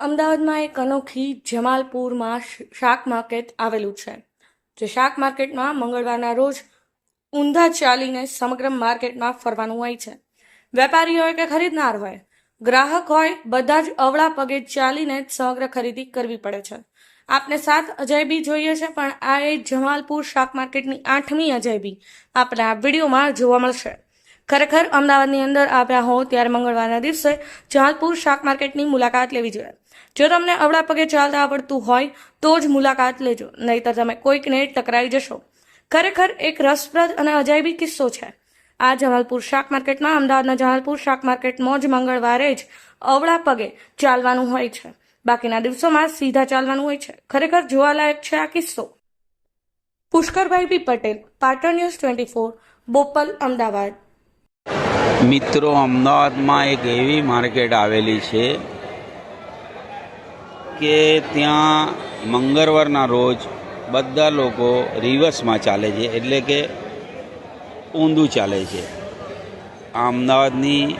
અમદાવાદમાં એક અનોખી જમાલપુરમાં શાક માર્કેટ આવેલું છે, જે શાક માર્કેટમાં મંગળવારના રોજ ઊંધા ચાલીને સમગ્ર માર્કેટમાં ફરવાનું હોય છે. વેપારી હોય કે ખરીદનાર હોય, ગ્રાહક હોય, બધા જ અવળા પગે ચાલીને સમગ્ર ખરીદી કરવી પડે છે. આપને સાત અજાયબી જોઈએ છે, પણ આ એ જમાલપુર શાક માર્કેટની આઠમી અજાયબી આપણે આ વિડીયોમાં જોવા મળશે. ખરેખર અમદાવાદની અંદર આવ્યા હો ત્યારે મંગળવારના દિવસે જહાલપુર શાક માર્કેટની મુલાકાત લેવી જોઈએ. જો તમને અવળા પગે ચાલતા આવડતું હોય તો જ મુલાકાત લેજો, નહીતર તમે કોઈકને ટકરાઈ જશો. ખરેખર એક રસપ્રદ અને અજાયબી કિસ્સો છે. આ જમાલપુર શાક માર્કેટમાં, અમદાવાદના જમાલપુર શાક માર્કેટમાં જ મંગળવારે જ અવળા પગે ચાલવાનું હોય છે. બાકીના દિવસોમાં સીધા ચાલવાનું હોય છે. ખરેખર જોવાલાયક છે આ કિસ્સો. Pushkarbhai B Patel, Patan news twenty four, Bopal, Ahmedabad. મિત્રો, અમદાવાદમાં એક એવી માર્કેટ આવેલી છે કે ત્યાં મંગળવારના રોજ બધા લોકો રિવર્સમાં ચાલે છે, એટલે કે ઊંધું ચાલે છે. આ અમદાવાદની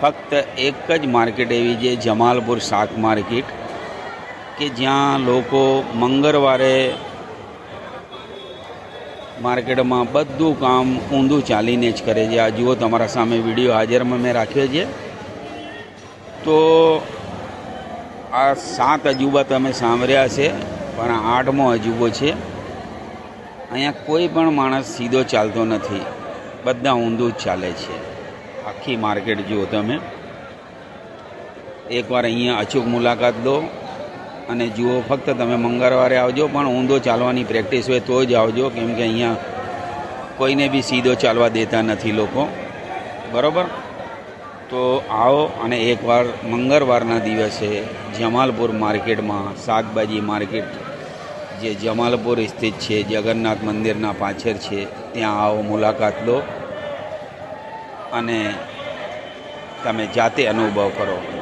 ફક્ત એક જ માર્કેટ એવી છે, જમાલપુર શાક માર્કેટ, કે જ્યાં લોકો મંગળવારે માર્કેટમાં બધું કામ ઊંધું ચાલીને જ કરે છે. આ જુઓ તમારા સામે વીડિયો હાજરમાં મેં રાખ્યો છે. તો આ સાત અજુબા તમે સાંભળ્યા છે પણ આઠમો અજુબો છે. અહીંયા કોઈ પણ માણસ સીધો ચાલતો નથી. બધા ઊંધું જ ચાલે છે. આખી માર્કેટ જુઓ તમે. એકવાર અહીંયા અચૂક મુલાકાત લો. અને જુઓ, ફક્ત તમે મંગળવારે આવજો, પણ ઊંધો ચાલવાની પ્રેક્ટિસ હોય તો જ આવજો. કેમ કે અહીંયા કોઈને બી સીધો ચાલવા દેતા નથી લોકો. બરાબર? તો આવો, અને એકવાર મંગળવારના દિવસે જમાલપુર માર્કેટમાં શાકભાજી માર્કેટ, જે જમાલપુર સ્થિત છે, જગન્નાથ મંદિરના પાછળ છે, ત્યાં આવો મુલાકાત લો. અને તમે જાતે અનુભવ કરો.